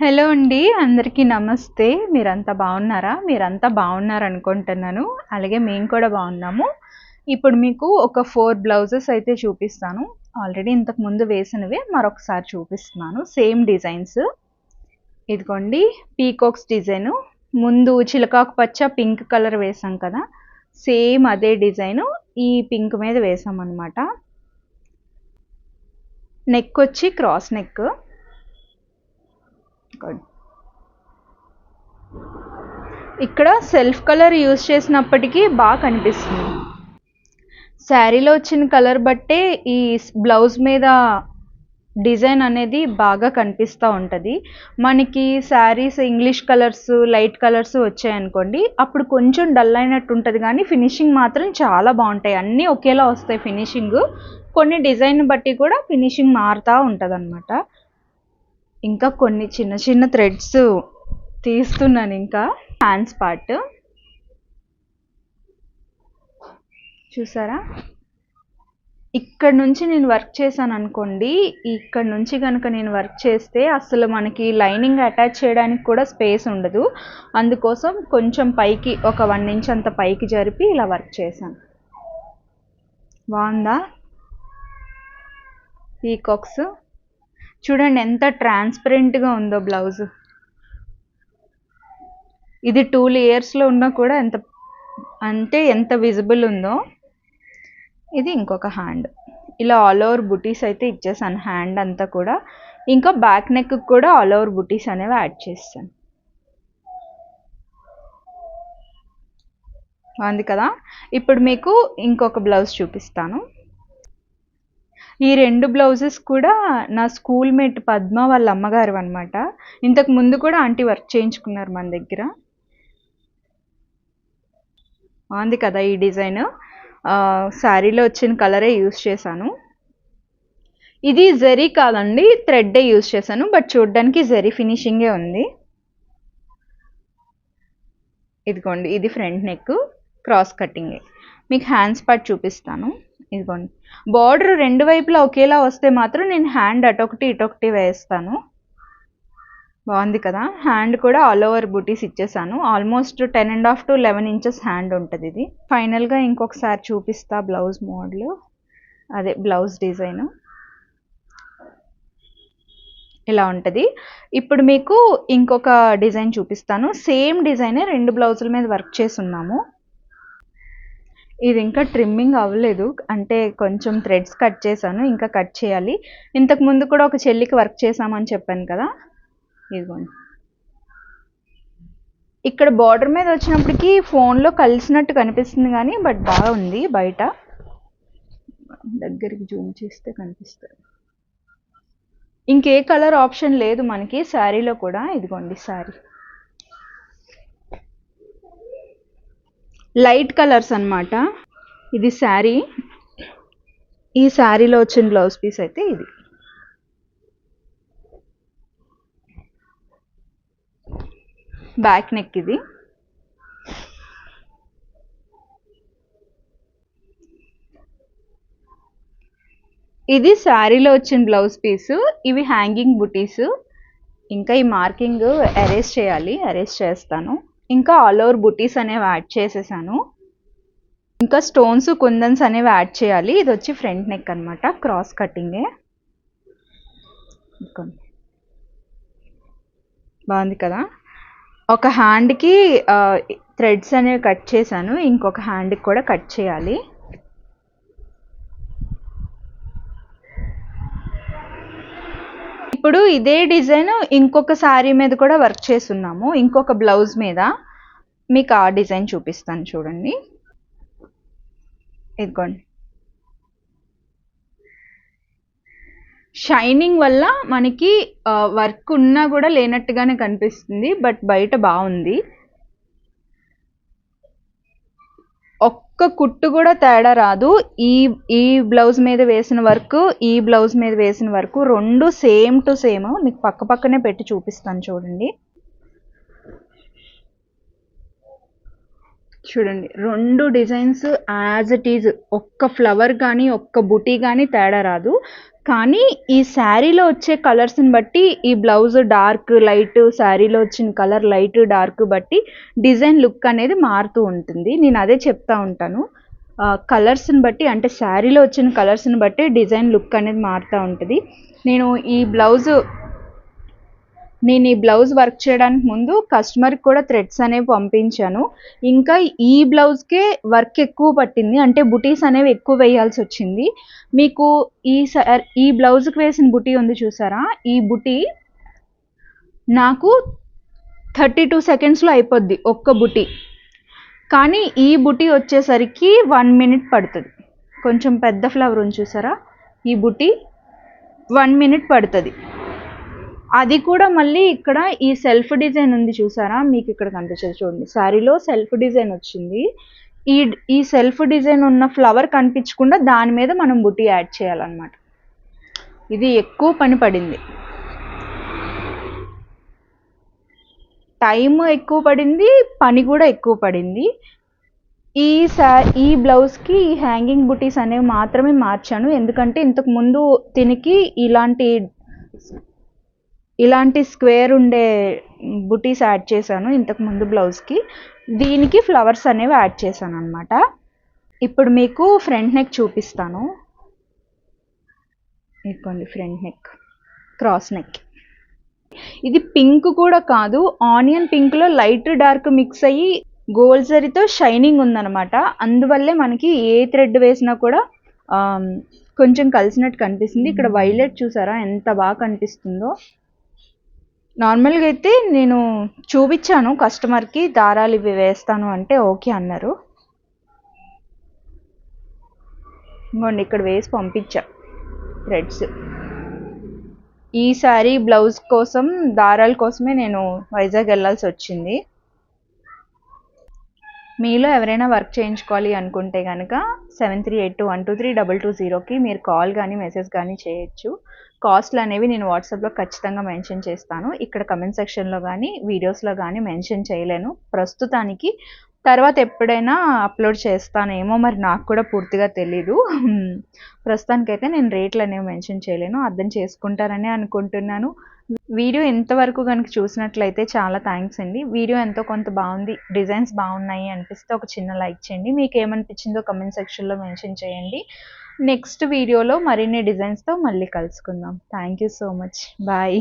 Hello అండి అందరికీ నమస్తే. మీరంతా బాగున్నారా? మీరంతా బాగున్నారు అనుకుంటున్నాను అలాగే మేము కూడా బాగున్నాము. ఇప్పుడు మీకు ఒక ఫోర్ బ్లౌజెస్ అయితే చూపిస్తాను. ఆల్రెడీ ఇంతకు ముందు వేసినవే మరొకసారి చూపిస్తున్నాను. Same designs. ఇదిగోండి పీకాక్స్ డిజైను. ముందు చిలకాకు పచ్చ పింక్ కలర్ వేసాం కదా. సేమ్ అదే డిజైను. ఈ పింక్ మీద వేసాం అనమాట నెక్ వచ్చి క్రాస్ నెక్. గుడ్ ఇక్కడ సెల్ఫ్ కలర్ యూస్ చేసినప్పటికీ బాగా కనిపిస్తుంది. శారీలో వచ్చిన కలర్ బట్టే ఈ బ్లౌజ్ మీద డిజైన్ అనేది బాగా కనిపిస్తూ ఉంటుంది. మనకి saris English colours light colours వచ్చాయనుకోండి అప్పుడు కొంచెం డల్ అయినట్టు ఉంటుంది కానీ ఫినిషింగ్ మాత్రం చాలా బాగుంటాయి. అన్నీ ఒకేలా వస్తాయి ఫినిషింగ్. కొన్ని డిజైన్ బట్టి కూడా ఫినిషింగ్ మారుతూ ఉంటుంది అనమాట ఇంకా కొన్ని చిన్న చిన్న థ్రెడ్స్ తీస్తున్నాను ఇంకా. హ్యాండ్స్ పార్ట్ చూసారా? ఇక్కడ నుంచి నేను వర్క్ చేశాను అనుకోండి ఇక్కడ నుంచి కనుక నేను వర్క్ చేస్తే అసలు మనకి లైనింగ్ అటాచ్ చేయడానికి కూడా స్పేస్ ఉండదు. అందుకోసం కొంచెం పైకి ఒక వన్ ఇంచ్ అంత పైకి జరిపి ఇలా వర్క్ చేశాను. బాగుందా? పీకాక్స్ చూడండి ఎంత ట్రాన్స్పరెంట్గా ఉందో బ్లౌజ్ ఇది టూ లేయర్స్లో ఉన్నా కూడా ఎంత అంటే ఎంత విజిబుల్ ఉందో. ఇది ఇంకొక హ్యాండ్ ఇలా ఆల్ ఓవర్ బుటీస్ అయితే ఇచ్చేసాను హ్యాండ్ అంతా కూడా. ఇంకా బ్యాక్ నెక్ కూడా ఆల్ ఓవర్ బుటీస్ అనేవి యాడ్ చేస్తాను. బాగుంది కదా? ఇప్పుడు మీకు ఇంకొక బ్లౌజ్ చూపిస్తాను. ఈ రెండు బ్లౌజెస్ కూడా నా స్కూల్ మేట్ పద్మ వాళ్ళ అమ్మగారు అనమాట ఇంతకు ముందు కూడా ఆంటీ వర్క్ చేయించుకున్నారు మన దగ్గర. బాగుంది కదా ఈ డిజైన్. శారీలో వచ్చిన కలరే యూస్ చేశాను. ఇది జరీ కాదండి థ్రెడ్డే యూస్ చేశాను బట్ చూడడానికి జరీ ఫినిషింగే ఉంది. ఇదిగోండి ఇది ఫ్రంట్ నెక్ క్రాస్ కటింగే మీకు హ్యాండ్స్ పార్ట్ చూపిస్తాను. ఇదిగోండి. బార్డర్ రెండు వైపులా ఒకేలా వస్తే మాత్రం నేను హ్యాండ్ అటొకటి ఇటొకటి వేస్తాను. బాగుంది కదా? హ్యాండ్ కూడా ఆల్ ఓవర్ బూటీస్ ఇచ్చేసాను. Almost ten and half to eleven inches hand ఉంటుంది ఇది. ఫైనల్గా ఇంకొకసారి చూపిస్తా బ్లౌజ్ మోడల్. అదే బ్లౌజ్ డిజైన్. ఇలా ఉంటుంది. ఇప్పుడు మీకు ఇంకొక డిజైన్ చూపిస్తాను. సేమ్ డిజైనే రెండు బ్లౌజుల మీద వర్క్ చేసి ఉన్నాము ఇది ఇంకా ట్రిమ్మింగ్ అవ్వలేదు. అంటే కొంచెం థ్రెడ్స్ కట్ చేశాను ఇంకా కట్ చేయాలి. ఇంతకు ముందు కూడా ఒక చెల్లికి వర్క్ చేసామని చెప్పాను కదా. ఇదిగోండి. ఇక్కడ బార్డర్ మీద వచ్చినప్పటికి ఫోన్లో కలిసినట్టు కనిపిస్తుంది కానీ బట్ బాగుంది బయట. దగ్గరికి జూమ్ చేస్తే కనిపిస్తుంది. ఇంకే కలర్ ఆప్షన్ లేదు మనకి శారీలో కూడా. ఇదిగోండి శారీ లైట్ కలర్స్ అనమాట ఇది శారీ. ఈ శారీలో వచ్చిన బ్లౌజ్ పీస్ అయితే ఇది. బ్యాక్ నెక్ ఇది. ఇది శారీలో వచ్చిన బ్లౌజ్ పీసు. ఇవి హ్యాంగింగ్ బుటీసు. ఇంకా ఈ మార్కింగ్ అరేస్ చేయాలి. అరేస్ చేస్తాను. ఇంకా ఆల్ ఓవర్ బుటీస్ అనేవి యాడ్ చేసేసాను. ఇంకా స్టోన్స్ కుందన్స్ అనేవి యాడ్ చేయాలి. ఇది వచ్చి ఫ్రంట్ నెక్ అనమాట క్రాస్ కటింగే బాగుంది కదా? ఒక హ్యాండ్కి థ్రెడ్స్ అనేవి కట్ చేశాను. ఇంకొక హ్యాండ్కి కూడా కట్ చేయాలి. ఇప్పుడు ఇదే డిజైన్ ఇంకొక శారీ మీద కూడా వర్క్ చేస్తున్నాము. ఇంకొక బ్లౌజ్ మీద మీకు ఆ డిజైన్ చూపిస్తాను చూడండి. ఇదిగోండి. షైనింగ్ వల్ల మనకి వర్క్ ఉన్నా కూడా లేనట్టుగానే కనిపిస్తుంది బట్ బయట బాగుంది. ఒక్క కుట్టు కూడా తేడా రాదు. ఈ ఈ బ్లౌజ్ మీద వేసిన వర్క్ ఈ బ్లౌజ్ మీద వేసిన వర్క్ రెండు సేమ్ టు సేమ్. మీకు పక్క పక్కనే పెట్టి చూపిస్తాను చూడండి. చూడండి రెండు డిజైన్స్ యాజ్ ఇట్ ఈజ్. ఒక్క ఫ్లవర్ కానీ ఒక్క బుటీ కానీ తేడా రాదు. కానీ ఈ శారీలో వచ్చే కలర్స్ని బట్టి ఈ బ్లౌజ్ డార్క్ లైట్ శారీలో వచ్చిన కలర్ లైట్ డార్క్ బట్టి డిజైన్ లుక్ అనేది మారుతూ ఉంటుంది. నేను అదే చెప్తా ఉంటాను. కలర్స్ని బట్టి అంటే శారీలో వచ్చిన కలర్స్ని బట్టి డిజైన్ లుక్ అనేది మారుతూ ఉంటుంది. నేను ఈ బ్లౌజ్ నేను ఈ బ్లౌజ్ వర్క్ చేయడానికి ముందు కస్టమర్కి కూడా థ్రెడ్స్ అనేవి పంపించాను. ఇంకా ఈ బ్లౌజ్కే వర్క్ ఎక్కువ పట్టింది. అంటే బుటీస్ అనేవి ఎక్కువ వేయాల్సి వచ్చింది. మీకు ఈ స- ఈ బ్లౌజ్కి వేసిన బుటీ ఉంది చూసారా? ఈ బుటీ నాకు థర్టీ టూ సెకండ్స్లో అయిపోద్ది ఒక్క బుటీ. కానీ ఈ బుటీ వచ్చేసరికి వన్ మినిట్ పడుతుంది. కొంచెం పెద్ద ఫ్లవర్ ఉంది చూసారా? ఈ బుటీ వన్ మినిట్ పడుతుంది. అది కూడా మళ్ళీ ఇక్కడ ఈ సెల్ఫ్ డిజైన్ ఉంది చూసారా? మీకు ఇక్కడ కనిపించదు చూడండి. శారీలో సెల్ఫ్ డిజైన్ వచ్చింది. ఈ ఈ సెల్ఫ్ డిజైన్ ఉన్న ఫ్లవర్ కనిపించకుండా దాని మీద మనం బుట్టి యాడ్ చేయాలన్నమాట. ఇది ఎక్కువ పని పడింది. టైం ఎక్కువ పడింది పని కూడా ఎక్కువ పడింది. ఈ సా ఈ బ్లౌజ్కి ఈ హ్యాంగింగ్ బుటీస్ అనేవి మాత్రమే మార్చాను. ఎందుకంటే ఇంతకు ముందు దీనికి ఇలాంటి ఇలాంటి స్క్వేర్ ఉండే బుటీస్ యాడ్ చేశాను ఇంతకు ముందు బ్లౌజ్కి. దీనికి ఫ్లవర్స్ అనేవి యాడ్ చేశాను అనమాట ఇప్పుడు మీకు ఫ్రంట్ నెక్ చూపిస్తాను. ఇదిగోండి ఫ్రంట్ నెక్ క్రాస్ నెక్. ఇది పింక్ కూడా కాదు ఆనియన్ పింక్లో లైట్ డార్క్ మిక్స్ అయ్యి గోల్డ్ జరీతో షైనింగ్ ఉందన్నమాట. అందువల్లే మనకి ఏ థ్రెడ్ వేసినా కూడా కొంచెం కలిసినట్టు కనిపిస్తుంది. ఇక్కడ వైలెట్ చూసారా? ఎంత బాగా కనిపిస్తుందో. నార్మల్గా అయితే నేను చూపించాను కస్టమర్కి దారాలు ఇవి వేస్తాను అంటే ఓకే అన్నారు. ఇంకోండి ఇక్కడ వేసి పంపించా థ్రెడ్స్. ఈ బ్లౌజ్ కోసం దారాల కోసమే నేను వైజాగ్ వెళ్ళాల్సి వచ్చింది మీలో ఎవరైనా వర్క్ చేయించుకోవాలి అనుకుంటే కనుక seven three eight two one two three double two జీరోకి మీరు కాల్ కానీ మెసేజ్ కానీ చేయొచ్చు. కాస్ట్లు అనేవి నేను వాట్సాప్లో ఖచ్చితంగా మెన్షన్ చేస్తాను. ఇక్కడ కమెంట్ సెక్షన్లో కానీ వీడియోస్లో కానీ మెన్షన్ చేయలేను. ప్రస్తుతానికి తర్వాత ఎప్పుడైనా అప్లోడ్ చేస్తానేమో మరి నాకు కూడా పూర్తిగా తెలీదు. ప్రస్తుతానికైతే నేను రేట్లు అనేవి మెన్షన్ చేయలేను అర్థం చేసుకుంటారని అనుకుంటున్నాను. వీడియో ఎంతవరకు కనుక చూసినట్లయితే చాలా థ్యాంక్స్ అండి. వీడియో ఎంతో కొంత బాగుంది డిజైన్స్ బాగున్నాయి అనిపిస్తే ఒక చిన్న లైక్ చేయండి. మీకు ఏమనిపించిందో కమెంట్ సెక్షన్లో మెన్షన్ చేయండి. నెక్స్ట్ వీడియోలో మరిన్ని డిజైన్స్తో మళ్ళీ కలుసుకుందాం. Thank you so much. Bye.